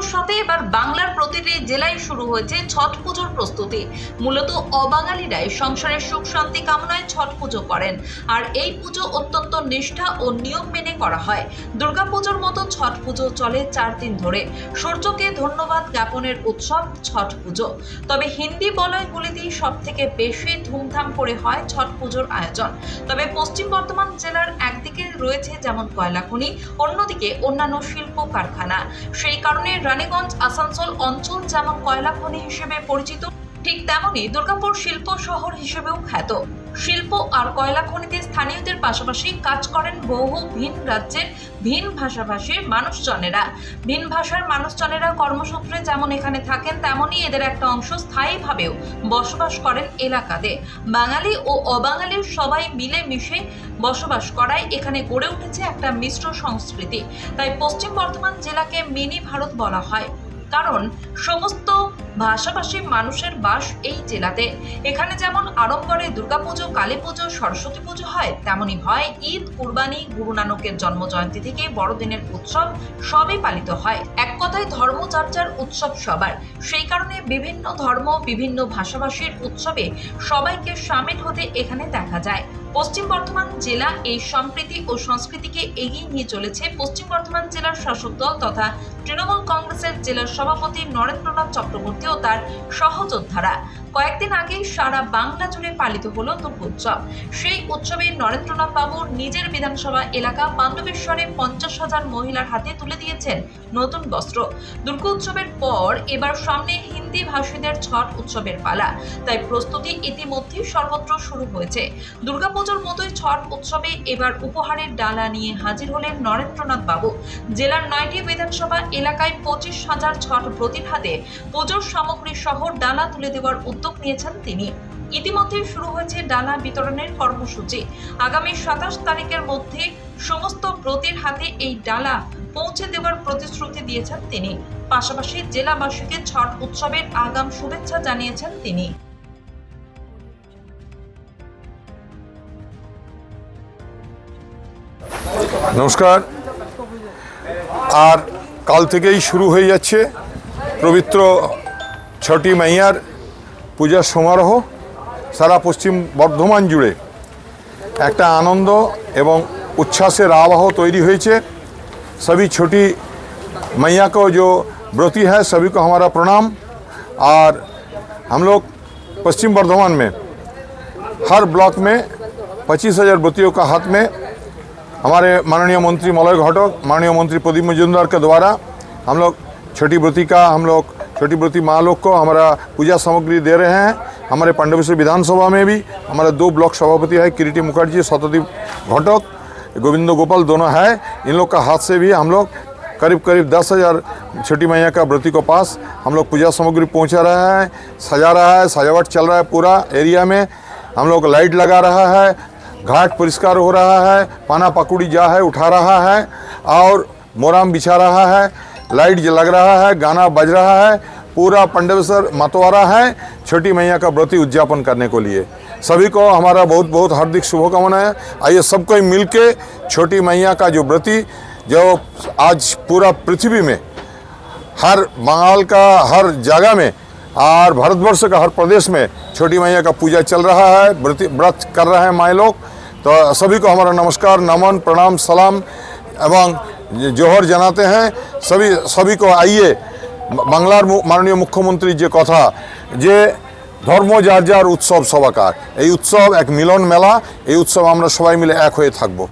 পুজোর সাথে এবার বাংলার প্রতিটি জেলায় শুরু হয়েছে ছট পুজোর প্রস্তুতি। মূলত অবাঙালিরাই সংসারের সুখ শান্তি কামনায় ছট পুজো করেন। আর এই পুজো অত্যন্ত নিষ্ঠা ও নিয়ম মেনে করা হয়। দুর্গাপুজোর মতো ছট পুজো চলে চার দিন ধরে। সূর্যকে ধন্যবাদ জ্ঞাপনের উৎসব ছট পুজো। তবে হিন্দি বলয়গুলিতেই সব থেকে বেশি ধুমধাম করে হয় ছট পুজোর আয়োজন। তবে পশ্চিম বর্ধমান জেলার একদিকে রয়েছে যেমন কয়লাখনি, অন্যদিকে অন্যান্য শিল্প কারখানা সেই কারণে রানীগঞ্জ আসানসোল অঞ্চল যেমন কয়লা খনি হিসেবে পরিচিত। ঠিক তেমনই দুর্গাপুর শিল্প শহর হিসেবেও খ্যাত। শিল্প আর কয়লা খনিতে স্থানীয়দের পাশাপাশি কাজ করেন বহু ভিন রাজ্যের ভিন ভাষাভাষীর মানুষজনেরা। ভিন ভাষার মানুষজনেরা কর্মসূত্রে যেমন এখানে থাকেন, তেমনই এদের একটা অংশ স্থায়ীভাবেও বসবাস করেন এলাকাতে। বাঙালি ও অবাঙালির সবাই মিলে মিশে বসবাস করায় এখানে গড়ে উঠেছে একটা মিশ্র সংস্কৃতি। তাই পশ্চিম বর্ধমান জেলাকে মিনি ভারত বলা হয়। কারণ সমস্ত ভাষাভাষী মানুষের বাস এই জেলাতে। এখানে যেমন আড়ম্বরে দুর্গাপুজো কালী পুজো সরস্বতী পুজো হয়, তেমনি হয় ঈদ, কুরবানি, গুরু নানকের জন্মজয়ন্তী থেকে বড়দিনের উৎসব সবই পালিত হয়। এক কথায় ধর্মচর্চার উৎসব সবার। সেই কারণে বিভিন্ন ধর্ম, বিভিন্ন ভাষাভাষীর উৎসবে সবাইকে সামিল হতে এখানে দেখা যায়। পশ্চিম বর্ধমান জেলা এই সম্প্রীতি ও সংস্কৃতিকে এগিয়ে নিয়ে চলেছে পশ্চিম বর্ধমান জেলার শাসক দল তথা তৃণমূল কংগ্রেসের জেলার সভাপতি নরেন্দ্রনাথ চক্রবর্তী ও তার সহযোদ্ধারা। কয়েকদিন আগেই সারা বাংলা জুড়ে পালিত হলো দুর্গোৎসব সেই উৎসবে নরেন্দ্রনাথ বাবু নিজের বিধানসভা এলাকা পাণ্ডবেশ্বরে পঞ্চাশ হাজার মহিলার হাতে তুলে দিয়েছেন নতুন বস্ত্র। দুর্গোৎসবের পর এবার সামনে হিন্দি ভাষীদের ছট উৎসবের পালা। তাই প্রস্তুতি ইতিমধ্যেই সর্বত্র শুরু হয়েছে। দুর্গাপুজোর মতোই ছট উৎসবে এবার উপহারের ডালা নিয়ে হাজির হলেন নরেন্দ্রনাথ বাবু। জেলার নয়টি বিধানসভা এলাকায় পঁচিশ হাজার ছট ব্রতির হাতে পুজোর সামগ্রী সহ ডালা তুলে দেওয়ার উদ্যোগ নিয়েছেন তিনি। ইতিমধ্যেই শুরু হয়েছে ডালা বিতরণের কর্মসূচি। আগামী সাতাশ তারিখের মধ্যে সমস্ত ব্রতের হাতে এই ডালা পৌঁছে দেওয়ার প্রতিশ্রুতি দিয়েছেন তিনি। পাশাপাশি জেলাবাসীকে ছট উৎসবের আগাম শুভেচ্ছা জানিয়েছেন তিনি। নমস্কার। আর কাল থেকেই শুরু হয়ে যাচ্ছে পবিত্র ছটি মাইয়ার পূজার সমারোহ সারা পশ্চিম বর্ধমান জুড়ে একটা আনন্দ এবং উচ্ছ্বাসের আবহ তৈরি হয়েছে सभी छोटी मैया को जो व्रती है सभी को हमारा प्रणाम और हम लोग पश्चिम बर्धमान में हर ब्लॉक में पच्चीस हज़ार व्रतियों का हाथ में हमारे माननीय मंत्री मलय घटक माननीय मंत्री प्रदीप मजुमदार के द्वारा हम लोग छोटी व्रती का हम लोग छोटी व्रती माँ लोग को हमारा पूजा सामग्री दे रहे हैं। हमारे पांडवेश्वर विधानसभा में भी हमारे दो ब्लॉक सभापति है, किरीटी मुखर्जी, सतदीप घटक, गोविंद गोपाल दोनों है। इन लोग का हाथ से भी हम लोग करीब करीब दस हज़ार छोटी मैया का व्रती को पास हम लोग पूजा सामग्री पहुँचा रहा है, सजा रहा है, सजावट चल रहा है पूरा एरिया में। हम लोग लाइट लगा रहा है, घाट परिष्कार हो रहा है, पाना पकौड़ी जा है, उठा रहा है और मोराम बिछा रहा है। लाइट लग रहा है, गाना बज रहा है, पूरा पंडवेश्वर मतवारा है, छोटी मैया का व्रती उद्यापन करने को लिए। सभी को हमारा बहुत बहुत हार्दिक शुभकामनाएँ आइए सबको मिल के छोटी मैया का जो व्रति, जो आज पूरा पृथ्वी में, हर बंगाल का, हर जगह में, और भारतवर्ष का, हर प्रदेश में छोटी मैया का पूजा चल रहा है, व्रत व्रत कर रहे हैं माए लोग। तो सभी को हमारा नमस्कार, नमन, प्रणाम, सलाम, एवं জোহর জানাতে হ্যাঁ সবই সবই কো আইয়ে বাংলার মাননীয় মুখ্যমন্ত্রীর যে কথা যে ধর্ম যার যার উৎসব সবাকার এই উৎসব এক মিলন মেলা এই উৎসব আমরা সবাই মিলে এক হয়ে থাকব